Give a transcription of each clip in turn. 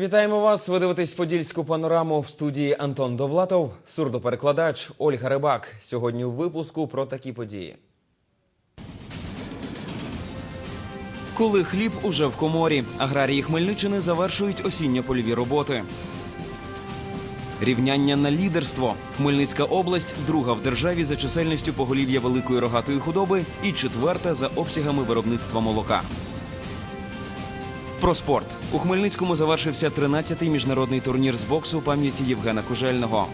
Вітаємо вас. Ви дивитесь подільську панораму в студії Антон Довлатов, сурдоперекладач Ольга Рибак. Сьогодні у випуску про такі події. Коли хліб уже в коморі, аграрії Хмельниччини завершують осінньо-польові роботи. Рівняння на лідерство. Хмельницька область друга в державі за чисельністю поголів'я великої рогатої худоби і четверта за обсягами виробництва молока. Про спорт у Хмельницькому завершився 13-й міжнародний турнір з боксу пам'яті Євгена Кужельного.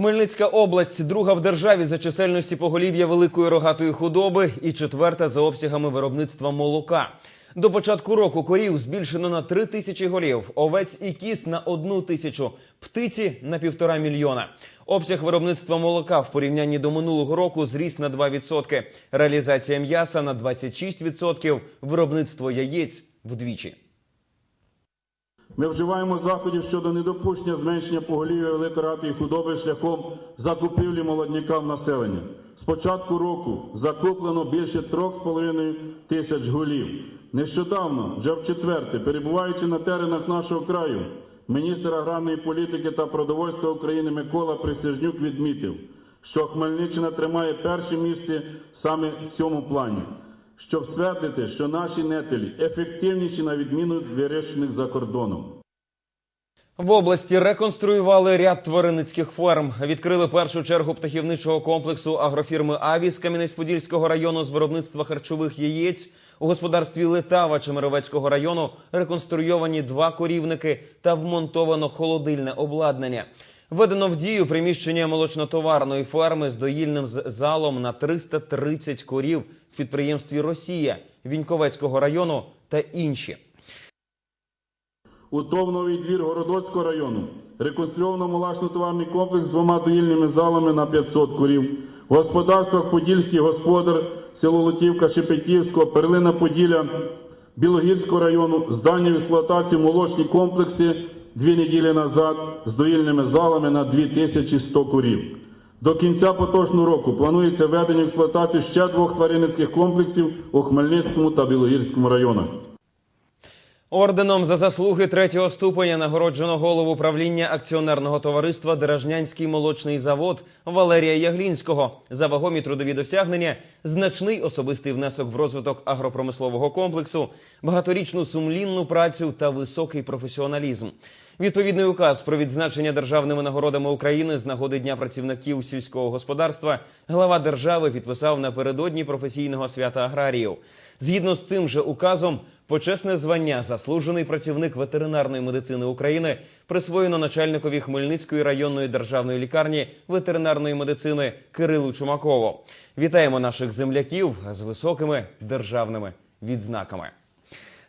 Хмельницька область друга в державі за чисельності поголів'я великої рогатої худоби і четверта за обсягами виробництва молока. До початку року корів збільшено на 3 тисячі голів, овець і кіз на одну тисячу, птиці на півтора мільйона. Обсяг виробництва молока в порівнянні до минулого року зріс на 2%, реалізація м'яса на 26%, виробництво яєць вдвічі. Ми вживаємо заходів щодо недопущення зменшення поголів'я великоратої худоби шляхом закупівлі молодняка в населення. З початку року закуплено більше 3,5 тисяч голів. Нещодавно, вже в четверте, перебуваючи на теренах нашого краю, міністр аграрної політики та продовольства України Микола Присяжнюк відмітив, що Хмельниччина тримає перше місце саме в цьому плані щоб ствердити, що наші нетелі ефективніші на відміну вирішених за кордоном. В області реконструювали ряд тваринницьких ферм. Відкрили першу чергу птахівничого комплексу агрофірми Авіс Кам'янець-Подільського району з виробництва харчових яєць. У господарстві Литава Чемеровецького району реконструйовані два корівники та вмонтовано холодильне обладнання. Введено в дію приміщення молочнотоварної ферми з доїльним залом на 330 корів підприємстві Росія Віньковецького району та інші. У Товновий двір Городоцького району реконструйовано молочно-товарний комплекс з двома доїльними залами на 500 курів. В господарствах Подільський господар, село Лутівка Шепетівського, Перлина Поділля Білогірського району здання в експлуатацію молочні комплекси дві неділі назад з доїльними залами на 2100 курів. До кінця поточного року планується введення в експлуатацію ще двох тваринницьких комплексів у Хмельницькому та Білогірському районах. Орденом за заслуги третього ступеня нагороджено голову правління акціонерного товариства Деражнянський молочний завод Валерія Яглінського за вагомі трудові досягнення, значний особистий внесок в розвиток агропромислового комплексу, багаторічну сумлінну працю та високий професіоналізм. Відповідний указ про відзначення державними нагородами України з нагоди Дня працівників сільського господарства глава держави підписав напередодні професійного свята аграріїв. Згідно з цим же указом, почесне звання заслужений працівник ветеринарної медицини України присвоєно начальникові Хмельницької районної державної лікарні ветеринарної медицини Кирилу Чумакову. Вітаємо наших земляків з високими державними відзнаками.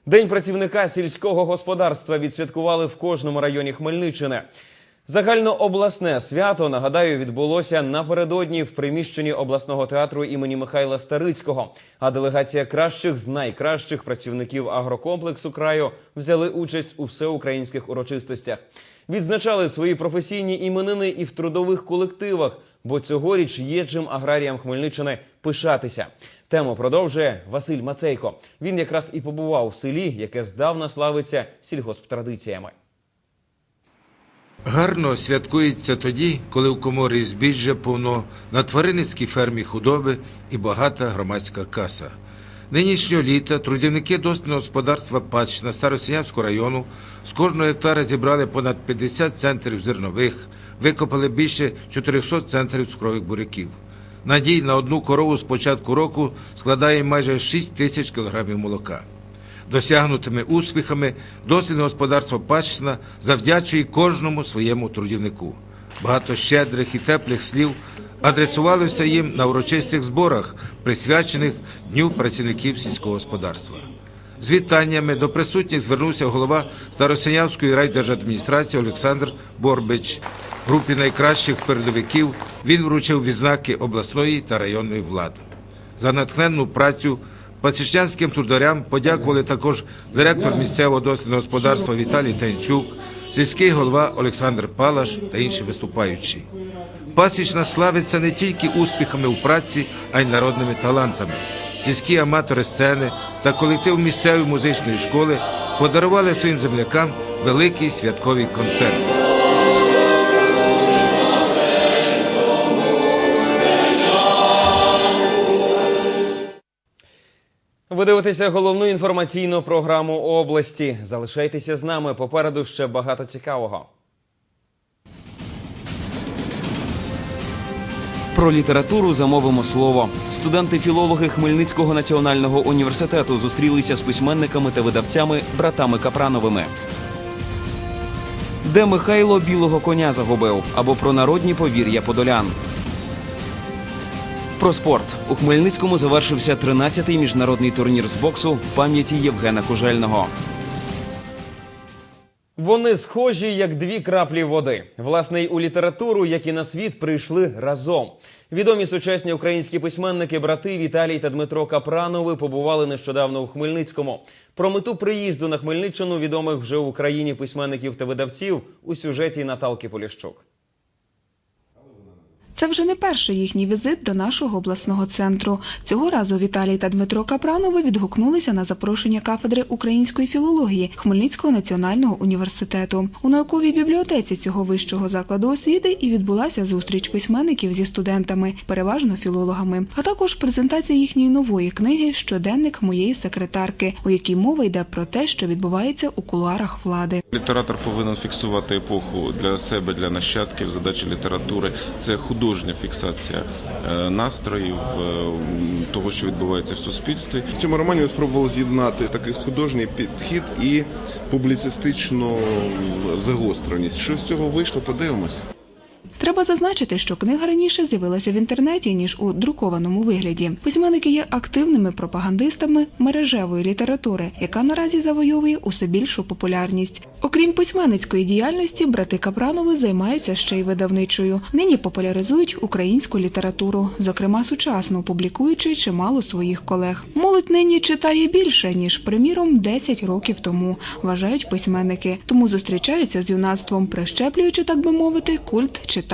День працівника сільського господарства відсвяткували в кожному районі Хмельниччини. Загальнообласне свято нагадаю відбулося напередодні в приміщенні обласного театру імені Михайла Старицького. А делегація кращих з найкращих працівників агрокомплексу краю взяли участь у всеукраїнських урочистостях. Відзначали свої професійні іменини і в трудових колективах, бо цьогоріч є чим аграріям Хмельниччини пишатися. Тему продовжує Василь Мацейко. Він якраз і побував в селі, яке здавна славиться сільгосптрадиціями. Гарно святкується тоді, коли в коморі збіжжя повно на тваринницькій фермі худоби і багата громадська каса. Нинішнього літа трудівники дослідного господарства Пачна Старосинявського району з кожного гектара зібрали понад 50 центрів зернових, викопали більше 400 центрів цукрових буряків. Надій на одну корову з початку року складає майже 6 тисяч кілограмів молока. Досягнутими успіхами дослідне господарство Пачна завдячує кожному своєму трудівнику. Багато щедрих і теплих слів адресувалося їм на урочистих зборах, присвячених Дню працівників сільського господарства. З вітаннями до присутніх звернувся голова Старосинявської райдержадміністрації Олександр Борбич. Групі найкращих передовиків він вручив відзнаки обласної та районної влади. За натхненну працю пасічнянським трударям подякували також директор місцевого дослідного господарства Віталій Танчук, сільський голова Олександр Палаш та інші виступаючі. Пасічна славиться не тільки успіхами у праці, а й народними талантами. Сільські аматори сцени та колектив місцевої музичної школи подарували своїм землякам великий святковий концерт. Ви дивитеся головну інформаційну програму області. Залишайтеся з нами. Попереду ще багато цікавого. Про літературу замовимо слово. Студенти-філологи Хмельницького національного університету зустрілися з письменниками та видавцями братами Капрановими. Де Михайло білого коня загубив або про народні повір'я подолян. Про спорт у Хмельницькому завершився 13-й міжнародний турнір з боксу в пам'яті Євгена Кужельного. Вони схожі як дві краплі води. Власне, й у літературу, як і на світ, прийшли разом. Відомі сучасні українські письменники брати Віталій та Дмитро Капранови побували нещодавно у Хмельницькому. Про мету приїзду на Хмельниччину відомих вже в Україні письменників та видавців у сюжеті Наталки Поліщук. Це вже не перший їхній візит до нашого обласного центру. Цього разу Віталій та Дмитро Капранови відгукнулися на запрошення кафедри української філології Хмельницького національного університету. У науковій бібліотеці цього вищого закладу освіти і відбулася зустріч письменників зі студентами, переважно філологами, а також презентація їхньої нової книги Щоденник моєї секретарки, у якій мова йде про те, що відбувається у кулуарах влади. Літератор повинен фіксувати епоху для себе, для нащадків. Задача літератури це художня фіксація е, настроїв, е, того, що відбувається в суспільстві. В цьому романі ми спробували з'єднати такий художній підхід і публіцистичну загостреність. Що з цього вийшло, подивимось. Треба зазначити, що книга раніше з'явилася в інтернеті ніж у друкованому вигляді. Письменники є активними пропагандистами мережевої літератури, яка наразі завойовує усе більшу популярність. Окрім письменницької діяльності, брати Капранови займаються ще й видавничою. Нині популяризують українську літературу, зокрема сучасну, публікуючи чимало своїх колег. Молодь нині читає більше ніж, приміром, 10 років тому, вважають письменники. Тому зустрічаються з юнацтвом, прищеплюючи, так би мовити, культ читання.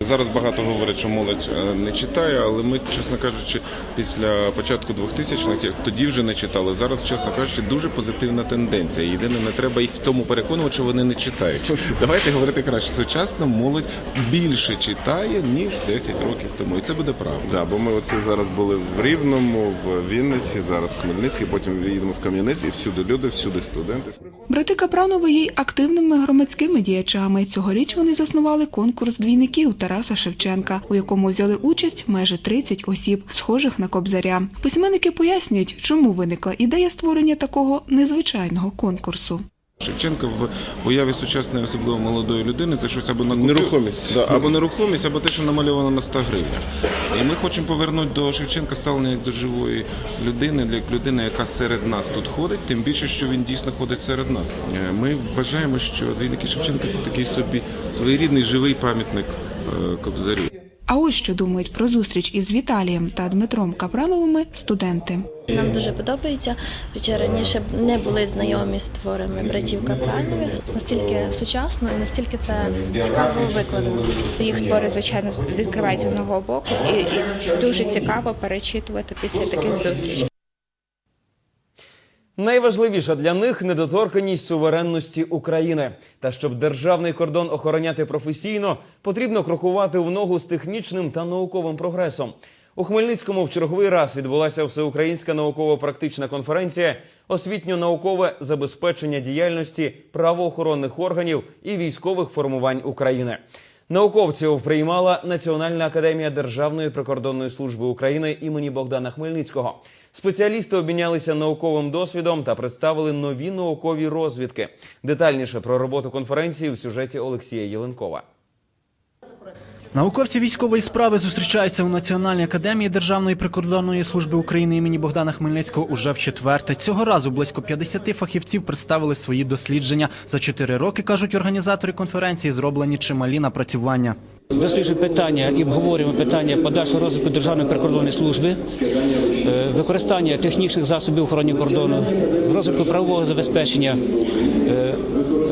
Зараз багато говорять, що молодь е, не читає, але ми, чесно кажучи, після початку 2000-х, як тоді вже не читали. Зараз, чесно кажучи, дуже позитивна тенденція. Єдине, не треба їх в тому переконувати, що вони не читають. Давайте говорити краще. Сучасна молодь більше читає ніж 10 років тому, і це буде правда. Да, бо ми оце зараз були в Рівному, в Вінниці, зараз в Хмельницький, потім їдемо в Кам'янець, і всюди люди, всюди студенти. Брати Капранови є й активними громадськими діячами. Цьогоріч вони заснували конкурс двійників Тараса Шевченка, у якому взяли участь майже 30 осіб, схожих на кобзаря. Письменники пояснюють, чому виникла ідея створення такого незвичайного конкурсу. Шевченка в уяві сучасної, особливо молодої людини, це щось або на Нерухомість. да, або нерухомість, або те, що намальовано на 100 гривнях. І ми хочемо повернути до Шевченка ставлення як до живої людини, як людини, яка серед нас тут ходить, тим більше, що він дійсно ходить серед нас. Е, Ми вважаємо, що двійники Шевченка це такий собі своєрідний живий пам'ятник е, Кобзарю. А ось що думають про зустріч із Віталієм та Дмитром Капрановими студенти. Нам дуже подобається, хоча раніше не були знайомі з творами братів Капранових. настільки сучасно і настільки це цікаво викладено. Їх твори, звичайно, відкриваються з нового боку, і, і дуже цікаво перечитувати після таких зустрічей. Найважливіша для них недоторканність суверенності України. Та щоб державний кордон охороняти професійно, потрібно крокувати в ногу з технічним та науковим прогресом. У Хмельницькому в черговий раз відбулася всеукраїнська науково-практична конференція освітньо-наукове забезпечення діяльності правоохоронних органів і військових формувань України. Науковців приймала Національна академія Державної прикордонної служби України імені Богдана Хмельницького. Спеціалісти обмінялися науковим досвідом та представили нові наукові розвідки. Детальніше про роботу конференції в сюжеті Олексія Єленкова. Науковці військової справи зустрічаються у Національній академії Державної прикордонної служби України імені Богдана Хмельницького уже в четверте. Цього разу близько 50 фахівців представили свої дослідження. За чотири роки кажуть організатори конференції, зроблені чималі напрацювання. Досліджуємо питання і обговорюємо питання подальшого розвитку Державної прикордонної служби, е, використання технічних засобів охорони кордону, розвитку правового забезпечення, е,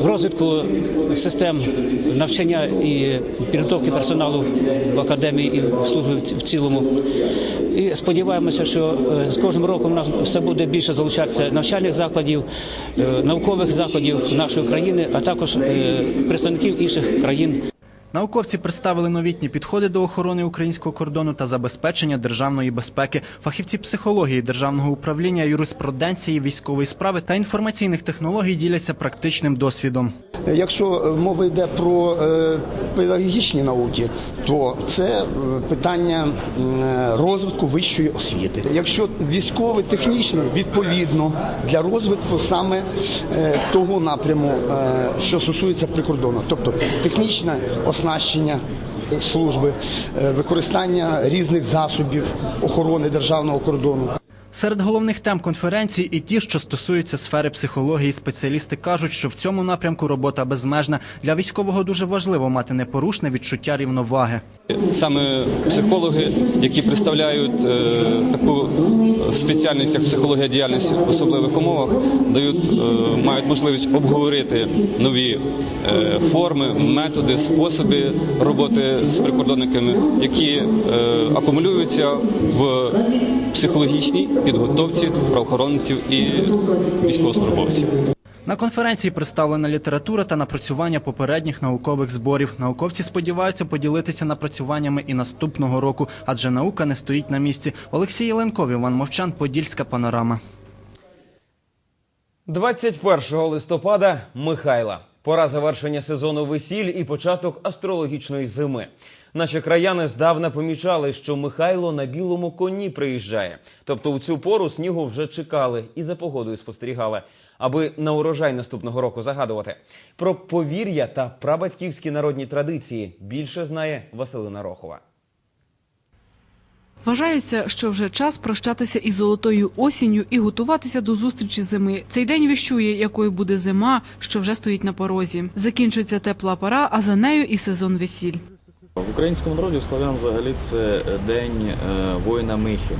розвитку систем навчання і підготовки персоналу в академії і в службі в цілому. І сподіваємося, що е, з кожним роком у нас все буде більше залучатися навчальних закладів, наукових закладів нашої країни, а також представників інших країн. Науковці представили новітні підходи до охорони українського кордону та забезпечення державної безпеки. Фахівці психології, державного управління, юриспруденції, військової справи та інформаційних технологій діляться практичним досвідом. Якщо е, мова йде про е, педагогічні науки, то це е, питання розвитку вищої освіти. Якщо військово технічно відповідно для розвитку саме того напряму, що стосується прикордону, тобто технічна технічне оснащення служби, е, використання різних засобів охорони державного кордону. Серед головних тем конференції і ті, що стосуються сфери психології, спеціалісти кажуть, що в цьому напрямку робота безмежна. Для військового дуже важливо мати непорушне відчуття рівноваги. Саме психологи, які представляють е, таку спеціальність, як психологія діяльності в особливих умовах, дають, е, мають можливість обговорити нові е, форми, методи, способи роботи з прикордонниками, які акумулюються в психологічній підготовці правоохоронців і військовослужбовців. На конференції представлена література та напрацювання попередніх наукових зборів. Науковці сподіваються поділитися напрацюваннями і наступного року, адже наука не стоїть на місці. Олексій Єленков, Іван Мовчан, Подільська панорама. 21 листопада Михайла. Пора завершення сезону весіль і початок астрологічної зими. Наші краяни здавна помічали, що Михайло на білому коні приїжджає. Тобто у цю пору снігу вже чекали і за погодою спостерігали, аби на урожай наступного року загадувати. Про повір'я та прабатьківські народні традиції більше знає Василина Рохова. Вважається, що вже час прощатися із золотою осінню і готуватися до зустрічі зими. Цей день віщує, якою буде зима, що вже стоїть на порозі. Закінчується тепла пора, а за нею і сезон весіль. В українському народі славян взагалі це день е, воїна Михи.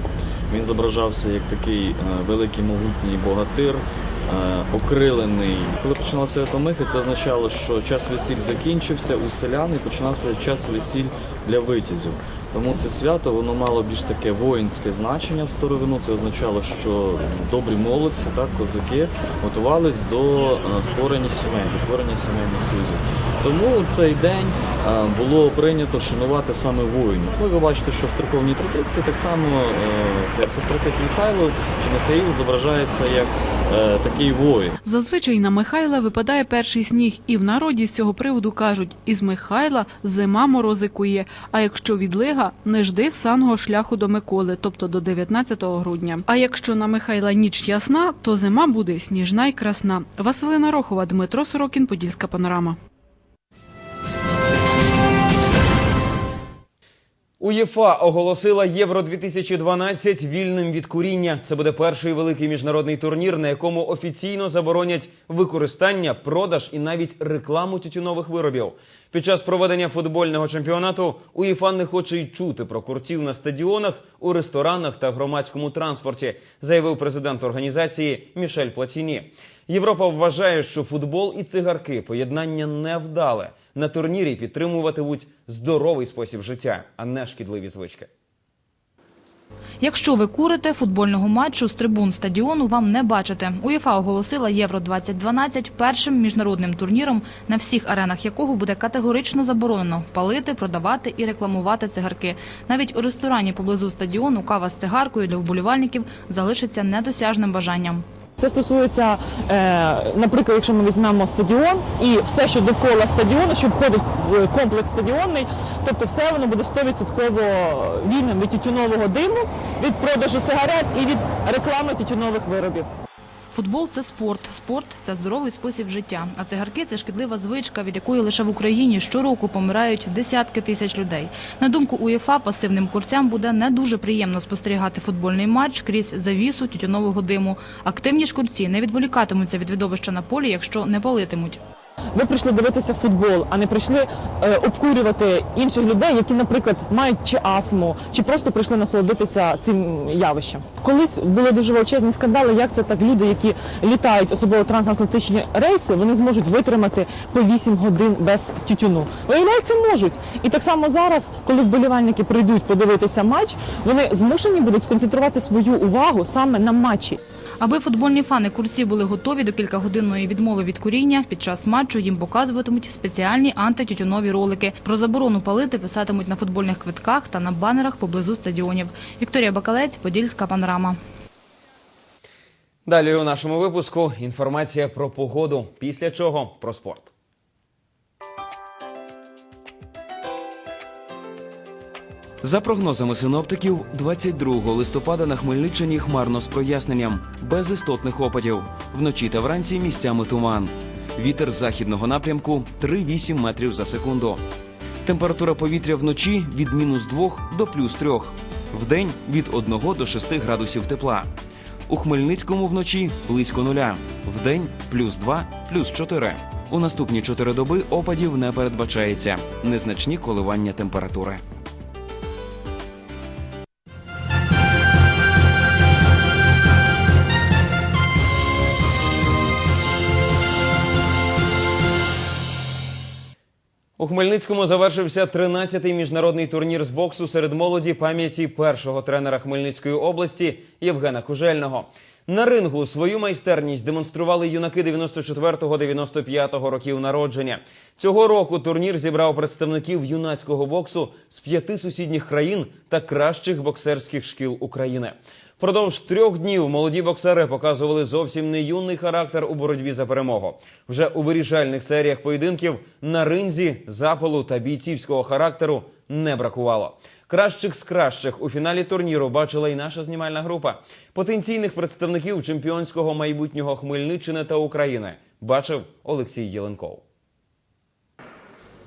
Він зображався як такий е, великий могутній богатир, е, окрилений. Коли починалося свято Михи, це означало, що час весіль закінчився у селян і починався час весіль для витязів. Тому це свято воно мало більш таке воїнське значення в старовину. Це означало, що добрі молодці, так, козаки готувались до е, створення сімей, до створення сімейних союзів. Тому у цей день е, було прийнято шанувати саме воїнів. Ну, ви бачите, що в церковній традиції так само е, цей архистратик Михайло чи Михаїл зображається як такий воїн. Зазвичай на Михайла випадає перший сніг, і в народі з цього приводу кажуть: із Михайла зима морози кує. А якщо відлига, не жди санго шляху до Миколи, тобто до 19 грудня. А якщо на Михайла ніч ясна, то зима буде сніжна й красна. Василина Рохова, Дмитро Сорокін, Подільська панорама. УЄФА оголосила Євро 2012 вільним від куріння. Це буде перший великий міжнародний турнір, на якому офіційно заборонять використання, продаж і навіть рекламу тютюнових виробів. Під час проведення футбольного чемпіонату УЄФА не хоче й чути про курців на стадіонах, у ресторанах та громадському транспорті, заявив президент організації Мішель Платіні. Європа вважає, що футбол і цигарки поєднання невдале. На турнірі підтримуватимуть здоровий спосіб життя, а не шкідливі звички. Якщо ви курите, футбольного матчу з трибун стадіону вам не бачите. УЄФА оголосила Євро-2012 першим міжнародним турніром, на всіх аренах якого буде категорично заборонено палити, продавати і рекламувати цигарки. Навіть у ресторані поблизу стадіону кава з цигаркою для вболівальників залишиться недосяжним бажанням. Це стосується, е, наприклад, якщо ми візьмемо стадіон і все, що довкола стадіону, що входить в комплекс стадіонний, тобто все воно буде 100% вільним від тютюнового диму, від продажу сигарет і від реклами тютюнових виробів. Футбол це спорт, спорт це здоровий спосіб життя. А цигарки це шкідлива звичка, від якої лише в Україні щороку помирають десятки тисяч людей. На думку УЄФА, пасивним курцям буде не дуже приємно спостерігати футбольний матч крізь завісу тютюнового диму. Активні шкурці не відволікатимуться від видовища на полі, якщо не палитимуть. Ви прийшли дивитися футбол, а не прийшли е, обкурювати інших людей, які, наприклад, мають чи астму, чи просто прийшли насолодитися цим явищем. Колись були дуже величезні скандали, як це так люди, які літають, особливо трансатлантичні рейси, вони зможуть витримати по 8 годин без тютюну. Виявляється, можуть. І так само зараз, коли вболівальники прийдуть подивитися матч, вони змушені будуть сконцентрувати свою увагу саме на матчі. Аби футбольні фани курсів були готові до кількагодинної відмови від куріння, під час матчу їм показуватимуть спеціальні антитютюнові ролики. Про заборону палити писатимуть на футбольних квитках та на банерах поблизу стадіонів. Вікторія Бакалець, Подільська панорама. Далі у нашому випуску інформація про погоду. Після чого про спорт. За прогнозами синоптиків, 22 листопада на Хмельниччині хмарно з проясненням, без істотних опадів. Вночі та вранці місцями туман. Вітер західного напрямку 3,8 метрів за секунду. Температура повітря вночі від мінус 2 до плюс 3. Вдень від 1 до 6 градусів тепла. У Хмельницькому вночі близько нуля. Вдень плюс 2, плюс 4. У наступні 4 доби опадів не передбачається. Незначні коливання температури. У Хмельницькому завершився 13-й міжнародний турнір з боксу серед молоді пам'яті першого тренера Хмельницької області Євгена Кужельного. На рингу свою майстерність демонстрували юнаки 94-95 років народження. Цього року турнір зібрав представників юнацького боксу з п'яти сусідніх країн та кращих боксерських шкіл України. Продовж трьох днів молоді боксери показували зовсім не юний характер у боротьбі за перемогу. Вже у вирішальних серіях поєдинків на ринзі запалу та бійцівського характеру не бракувало. Кращих з кращих у фіналі турніру бачила і наша знімальна група. Потенційних представників чемпіонського майбутнього Хмельниччини та України бачив Олексій Єленков.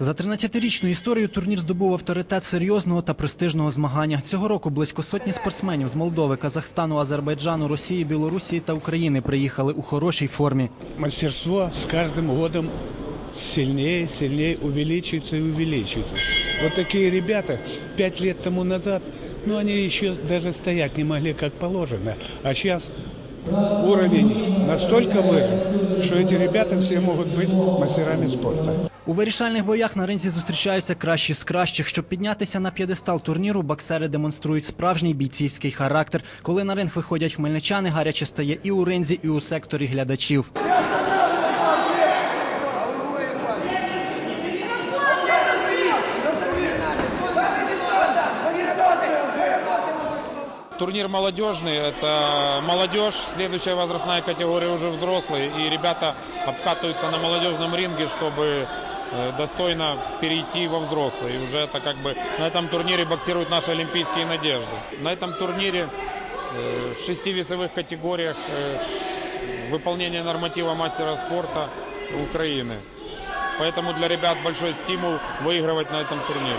За 13-річну історію турнір здобув авторитет серйозного та престижного змагання. Цього року близько сотні спортсменів з Молдови, Казахстану, Азербайджану, Росії, Білорусі та України приїхали у хорошій формі. мастерство с каждым годом сильнее, сильнее увеличивается и увеличивается. Вот такие ребята пять лет тому назад, ну они еще даже стоять не могли как положено. А сейчас уровень настолько вырос, что эти ребята все могут быть мастерами спорта. У вирішальних боях на ринзі зустрічаються кращі з кращих. Щоб піднятися на п'єдестал турніру, боксери демонструють справжній бійцівський характер. Коли на ринг виходять хмельничани, гаряче стає і у ринзі, і у секторі глядачів. Турнир молодежный, это молодежь, следующая возрастная категория уже взрослые, и ребята обкатываются на молодежном ринге, чтобы э, достойно перейти во взрослые. И уже это как бы на этом турнире боксируют наши олимпийские надежды. На этом турнире э, в шести весовых категориях э, выполнение норматива мастера спорта Украины. Поэтому для ребят большой стимул выигрывать на этом турнире.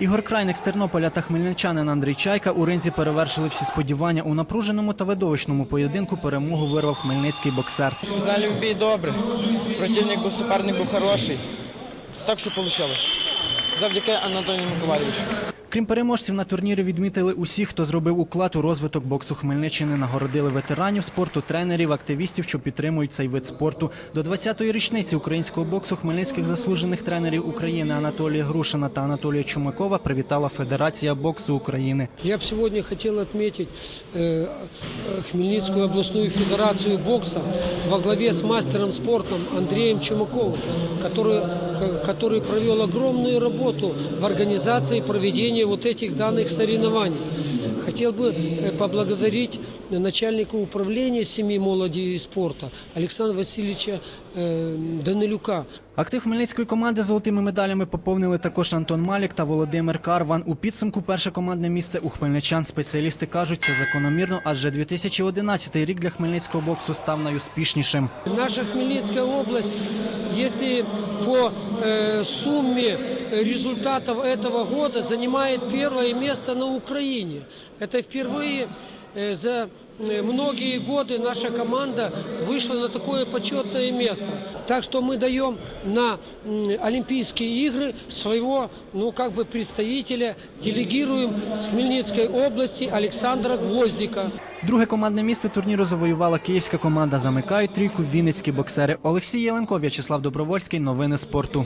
Ігор Крайник з Тернополя та хмельничанин Андрій Чайка у ринзі перевершили всі сподівання. У напруженому та видовищному поєдинку перемогу вирвав хмельницький боксер. Далі в бій добре. Противник був суперник був хороший. Так що вийшло. Завдяки Анатолію Миколаївичу. Крім переможців на турнірі відмітили усіх, хто зробив уклад у розвиток боксу Хмельниччини. Нагородили ветеранів спорту, тренерів, активістів, що підтримують цей вид спорту. До 20-ї річниці українського боксу хмельницьких заслужених тренерів України Анатолія Грушина та Анатолія Чумакова привітала Федерація боксу України. Я бы сегодня хотел отметить э, э, Хмельницкую областную федерацию бокса во главе с мастером спорта Андреем Чумаковым, который, х- который провел огромную работу в организации и проведении вот этих данных соревнований. Хотел бы э, поблагодарить начальника управления семьи, молоди и спорта Александра Васильевича э, Данилюка. Актив хмельницької команди золотими медалями поповнили також Антон Малік та Володимир Карван. У підсумку перше командне місце у хмельничан. Спеціалісти кажуть, це закономірно, адже 2011 рік для хмельницького боксу став найуспішнішим. Наша Хмельницкая область, если по э, сумме результатов этого года, занимает первое место на Украине. Это впервые э, за э, многие годы наша команда вышла на такое почетное место. Так что мы даем на м, Олимпийские игры своего, ну как бы представителя, делегируем с Хмельницкой области Александра Гвоздика. Друге командне місце турніру завоювала київська команда. Замикають трійку вінницькі боксери Олексій Єленко, В'ячеслав Добровольський. Новини спорту.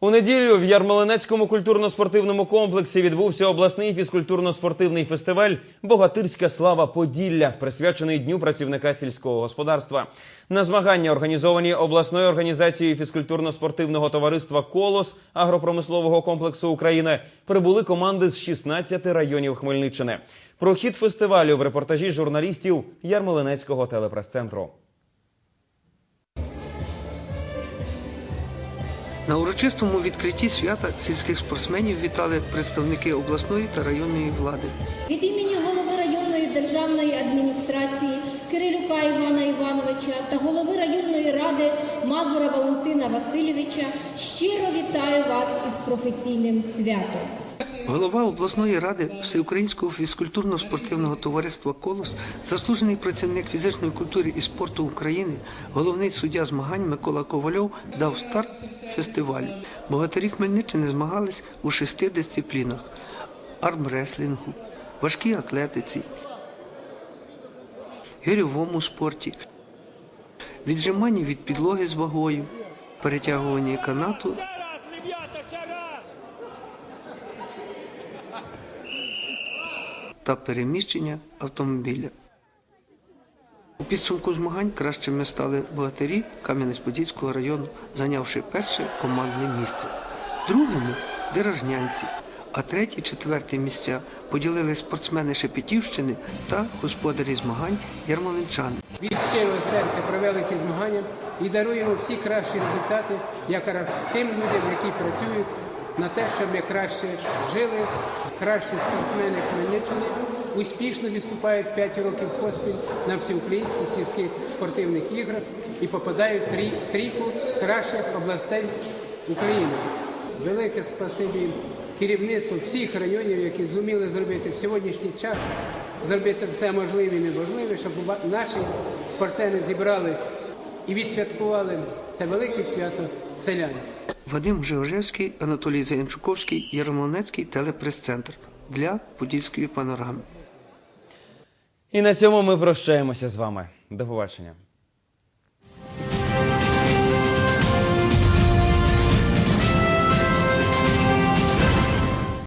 У неділю в Ярмолинецькому культурно-спортивному комплексі відбувся обласний фізкультурно-спортивний фестиваль Богатирська слава Поділля, присвячений Дню працівника сільського господарства. На змагання, організовані обласною організацією фізкультурно-спортивного товариства Колос агропромислового комплексу України, прибули команди з 16 районів Хмельниччини. Про хід фестивалю в репортажі журналістів Ярмолинецького телепрес-центру. На урочистому відкритті свята сільських спортсменів вітали представники обласної та районної влади. Від імені голови районної державної адміністрації Кирилюка Івана Івановича та голови районної ради Мазура Валентина Васильовича щиро вітаю вас із професійним святом. Голова обласної ради Всеукраїнського фізкультурно-спортивного товариства Колос, заслужений працівник фізичної культури і спорту України, головний суддя змагань Микола Ковальов дав старт фестивалю. Богатирі Хмельниччини змагались у шести дисциплінах: армреслінгу, важкій атлетиці, гирьовому спорті, віджиманні від підлоги з вагою, перетягуванні канату та переміщення автомобіля. У підсумку змагань кращими стали богатирі Кам'янець-Подільського району, зайнявши перше командне місце. Другими дирожнянці, а треті, четверте місця поділили спортсмени Шепетівщини та господарі змагань ярмолинчани. від щирого серця провели ці змагання і даруємо всі кращі результати якраз тим людям, які працюють на те, щоб ми краще жили, кращі спортсмени Хмельниччини успішно виступають 5 років поспіль на всеукраїнських сільських спортивних іграх і попадають в трій- в трійку кращих областей України. Велике спасибі керівництву всіх районів, які зуміли зробити в сьогоднішній час, зробити все можливе і неможливе, щоб наші спортсмени зібрались і відсвяткували це велике свято селян. Вадим Жеожевський, Анатолій Заянчуковський, Ярмолинецький телепрес-центр для Подільської панорами. І на цьому ми прощаємося з вами. До побачення.